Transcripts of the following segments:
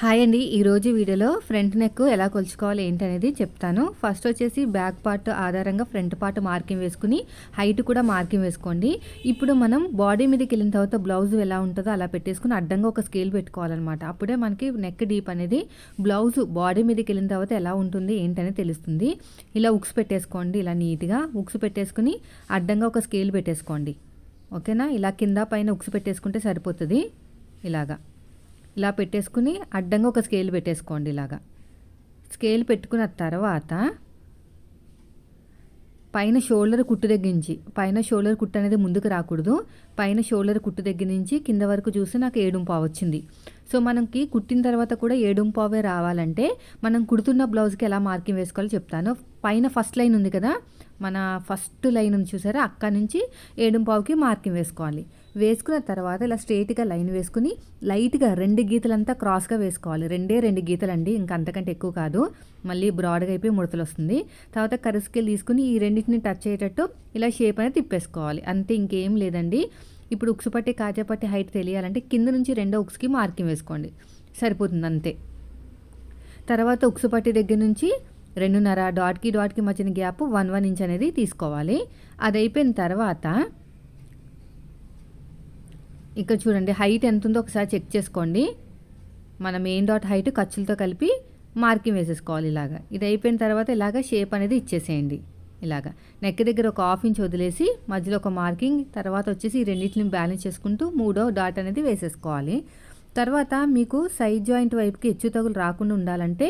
Hi అండి ఈరోజు వీడియోలో ఫ్రంట్ నెక్ ఎలా కొలుచుకోవాలి ఏంటనేది చెప్తాను. ఫస్ట్ వచ్చేసి బ్యాక్ పార్ట్ ఆధారంగా ఫ్రంట్ పార్ట్ మార్కింగ్ వేసుకుని హైట్ కూడా మార్కింగ్ వేసుకోండి. ఇప్పుడు మనం బాడీ మీదకి వెళ్ళిన తర్వాత బ్లౌజ్ ఎలా ఉంటుందో అలా పెట్టేసుకుని అడ్డంగా ఒక స్కేల్ పెట్టుకోవాలన్నమాట. అప్పుడే మనకి నెక్ డీప్ అనేది బ్లౌజ్ బాడీ మీదకి వెళ్ళిన తర్వాత ఎలా ఉంటుంది ఏంటనేది తెలుస్తుంది. ఇలా ఉక్స్ పెట్టేసుకోండి ఇలా నీట్గా ఉక్స్ పెట్టేసుకుని అడ్డంగా ఒక స్కేల్ పెట్టేసుకోండి. ఓకేనా ఇలా కింద పైన ఉక్స్ పెట్టేసుకుంటే సరిపోతుంది. ఇలాగా. ఇలా పెట్టేసుకుని అడ్డంగా ఒక స్కేల్ పెట్టేసుకోండి ఇలాగా. స్కేల్ పెట్టుకున్న తర్వాత పైన షోల్డర్ కుట్టు దగ్గర నుంచి పైన షోల్డర్ కుట్టు అనేది ముందుకు రాకూడదు. పైన షోల్డర్ కుట్టు దగ్గర నుంచి కింద వరకు చూసి నాకు ఏడుంపావు వచ్చింది. సో మనకి కుట్టిన తర్వాత కూడా ఏడుంపావే రావాలంటే మనం కుడుతున్న బ్లౌజ్కి ఎలా మార్కింగ్ వేసుకోవాలో చెప్తాను. పైన ఫస్ట్ లైన్ ఉంది కదా మన ఫస్ట్ లైన్ ఉంది చూసారా? అక్కడ నుంచి ఏడుంపావుకి మార్కింగ్ వేసుకోవాలి. వేసుకున్న తర్వాత ఇలా స్ట్రేట్గా లైన్ వేసుకుని లైట్గా రెండు గీతలంతా క్రాస్గా వేసుకోవాలి. రెండే రెండు గీతలు అండి ఇంకా అంతకంటే ఎక్కువ కాదు. మళ్ళీ బ్రాడ్గా అయిపోయి ముడతలు వస్తుంది. తర్వాత కరుసుకెళ్ళి తీసుకుని ఈ రెండింటిని టచ్ అయ్యేటట్టు ఇలా షేప్ అనేది తిప్పేసుకోవాలి. అంతే ఇంకేం లేదండి. ఇప్పుడు ఉక్సు పట్టి కాజా పట్టి హైట్ తెలియాలంటే కింద నుంచి రెండో ఉక్స్కి మార్కింగ్ వేసుకోండి. సరిపోతుంది అంతే. తర్వాత ఉక్సు పట్టి దగ్గర నుంచి రెండున్నర డాట్కి డాట్కి మధ్యన గ్యాప్ వన్ వన్ ఇంచ్ అనేది తీసుకోవాలి. అది అయిపోయిన తర్వాత ఇక్కడ చూడండి హైట్ ఎంత ఉందో ఒకసారి చెక్ చేసుకోండి. మన మెయిన్ డాట్ హైట్ ఖర్చులతో కలిపి మార్కింగ్ వేసేసుకోవాలి ఇలాగా. ఇది అయిపోయిన తర్వాత ఇలాగ షేప్ అనేది ఇచ్చేసేయండి. ఇలాగా. నెక్ దగ్గర ఒక హాఫ్ ఇంచ్ వదిలేసి మధ్యలో ఒక మార్కింగ్ తర్వాత వచ్చేసి ఈ రెండింటిని బ్యాలెన్స్ చేసుకుంటూ మూడో డాట్ అనేది వేసేసుకోవాలి. తర్వాత మీకు సైడ్ జాయింట్ వైపుకి హెచ్చు తగులు రాకుండా ఉండాలంటే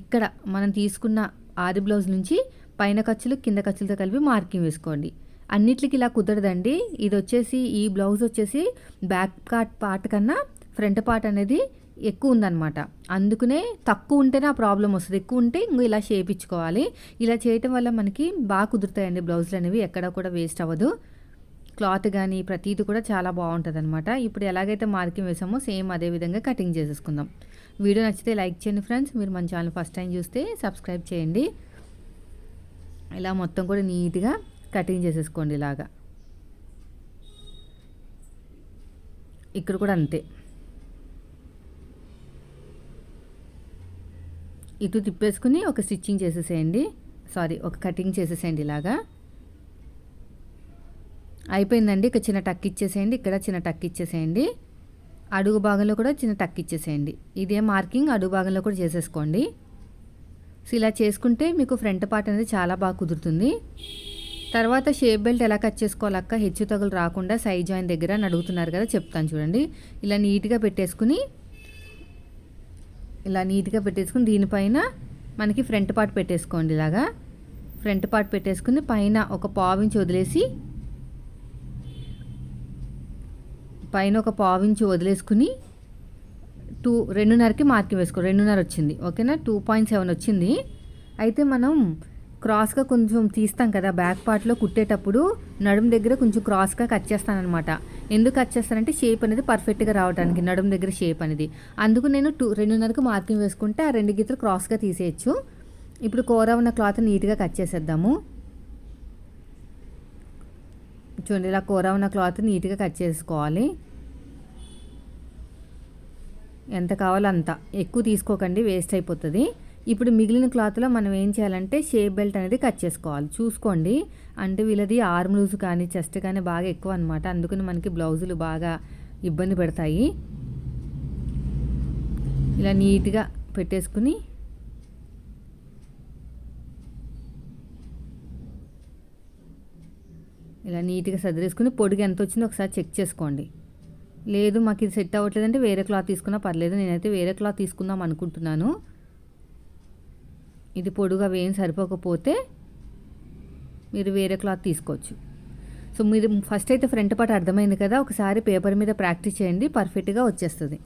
ఇక్కడ మనం తీసుకున్న ఆది బ్లౌజ్ నుంచి పైన ఖర్చులు కింద ఖర్చులతో కలిపి మార్కింగ్ వేసుకోండి. అన్నిటికి ఇలా కుదరదండి. ఇది వచ్చేసి ఈ బ్లౌజ్ వచ్చేసి బ్యాక్ పార్ట్ పార్ట్ కన్నా ఫ్రంట్ పార్ట్ అనేది ఎక్కువ ఉందన్నమాట. అందుకనే తక్కువ ఉంటేనే ఆ ప్రాబ్లం వస్తుంది. ఎక్కువ ఉంటే ఇంకో ఇలా షేప్ ఇచ్చుకోవాలి ఇలా చేయటం వల్ల మనకి బాగా కుదురుతాయండి బ్లౌజులు అనేవి. ఎక్కడ కూడా వేస్ట్ అవ్వదు. క్లాత్ కానీ ప్రతీది కూడా చాలా బాగుంటుంది అనమాట ఇప్పుడు ఎలాగైతే మార్కింగ్ వేసామో సేమ్ అదే విధంగా కటింగ్ చేసేసుకుందాం. వీడియో నచ్చితే లైక్ చేయండి ఫ్రెండ్స్. మీరు మన ఛానల్ ఫస్ట్ టైం చూస్తే సబ్స్క్రైబ్ చేయండి. ఇలా మొత్తం కూడా నీట్గా కటింగ్ చేసేసుకోండి ఇలాగా. ఇక్కడ కూడా అంతే. ఇటు తిప్పేసుకుని ఒక స్టిచ్చింగ్ చేసేసేయండి. సారీ ఒక కటింగ్ చేసేసేయండి ఇలాగా. అయిపోయిందండి ఇక్కడ చిన్న టక్ ఇచ్చేసేయండి ఇక్కడ చిన్న టక్ ఇచ్చేసేయండి. అడుగు భాగంలో కూడా చిన్న టక్ ఇచ్చేసేయండి. ఇదే మార్కింగ్ అడుగు భాగంలో కూడా చేసేసుకోండి. సో ఇలా చేసుకుంటే మీకు ఫ్రంట్ పార్ట్ అనేది చాలా బాగా కుదురుతుంది. తర్వాత షేప్ బెల్ట్ ఎలా కట్ చేసుకోవాలక్క హెచ్చు తగులు రాకుండా సైజ్ జాయిన్ దగ్గర అని అడుగుతున్నారు కదా చెప్తాను చూడండి. ఇలా నీట్గా పెట్టేసుకుని ఇలా నీట్గా పెట్టేసుకుని దీనిపైన మనకి ఫ్రంట్ పార్ట్ పెట్టేసుకోండి ఇలాగా. ఫ్రంట్ పార్ట్ పెట్టేసుకుని పైన ఒక పావించి వదిలేసి పైన ఒక పావించి వదిలేసుకుని టూ రెండున్నరకి మార్కింగ్ వేసుకో రెండున్నర వచ్చింది. ఓకేనా? టూ పాయింట్ సెవెన్ వచ్చింది. అయితే మనం క్రాస్గా కొంచెం తీస్తాం కదా బ్యాక్ పార్ట్లో కుట్టేటప్పుడు నడుము దగ్గర కొంచెం క్రాస్గా కట్ చేస్తానమాట ఎందుకు కట్ చేస్తానంటే షేప్ అనేది పర్ఫెక్ట్గా రావడానికి నడుము దగ్గర షేప్ అనేది. అందుకు నేను టూ రెండున్నరకు మార్కింగ్ వేసుకుంటే ఆ రెండు గీతలు క్రాస్గా తీసేయచ్చు. ఇప్పుడు కూర ఉన్న క్లాత్ నీట్గా కట్ చేసేద్దాము. చూడండి ఇలా కూర ఉన్న క్లాత్ నీట్గా కట్ చేసుకోవాలి. ఎంత కావాలో అంత. ఎక్కువ తీసుకోకండి వేస్ట్ అయిపోతుంది. ఇప్పుడు మిగిలిన క్లాత్లో మనం ఏం చేయాలంటే షేప్ బెల్ట్ అనేది కట్ చేసుకోవాలి. చూసుకోండి. అంటే వీళ్ళది ఆర్మ్ లూజ్ కానీ చెస్ట్ కానీ బాగా ఎక్కువ అనమాట అందుకని మనకి బ్లౌజులు బాగా ఇబ్బంది పెడతాయి. ఇలా నీట్గా పెట్టేసుకుని ఇలా నీట్గా సదిరేసుకుని పొడిగా ఎంత వచ్చిందో ఒకసారి చెక్ చేసుకోండి. లేదు మాకు ఇది సెట్ అవ్వట్లేదంటే వేరే క్లాత్ తీసుకున్నా పర్లేదు. నేనైతే వేరే క్లాత్ తీసుకుందాం అనుకుంటున్నాను. ఇది పొడుగా వేయం సరిపోకపోతే మీరు వేరే క్లాత్ తీసుకోవచ్చు. సో మీరు ఫస్ట్ అయితే ఫ్రంట్ పార్ట్ అర్థమైంది కదా ఒకసారి పేపర్ మీద ప్రాక్టీస్ చేయండి పర్ఫెక్ట్గా వచ్చేస్తుంది.